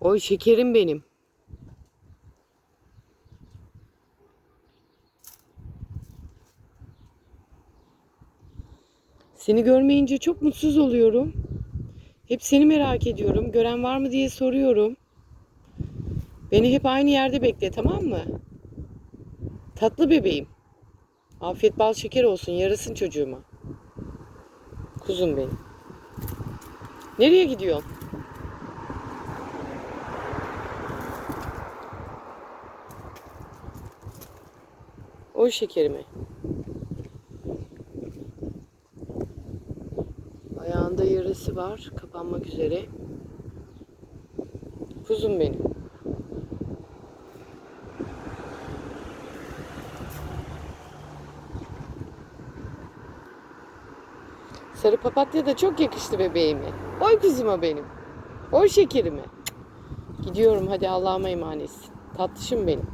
Oy şekerim benim. Seni görmeyince çok mutsuz oluyorum. Hep seni merak ediyorum. Gören var mı diye soruyorum. Beni hep aynı yerde bekle tamam mı? Tatlı bebeğim. Afiyet bal şeker olsun yarasın çocuğuma. Kuzum benim. Nereye gidiyorsun? O şekerimi. Ayağında yarası var. Kapanmak üzere. Kuzum benim. Sarı papatya da çok yakıştı bebeğime. Oy kuzuma benim. Oy şekerime. Gidiyorum hadi Allah'ıma emanetsin. Tatlışım benim.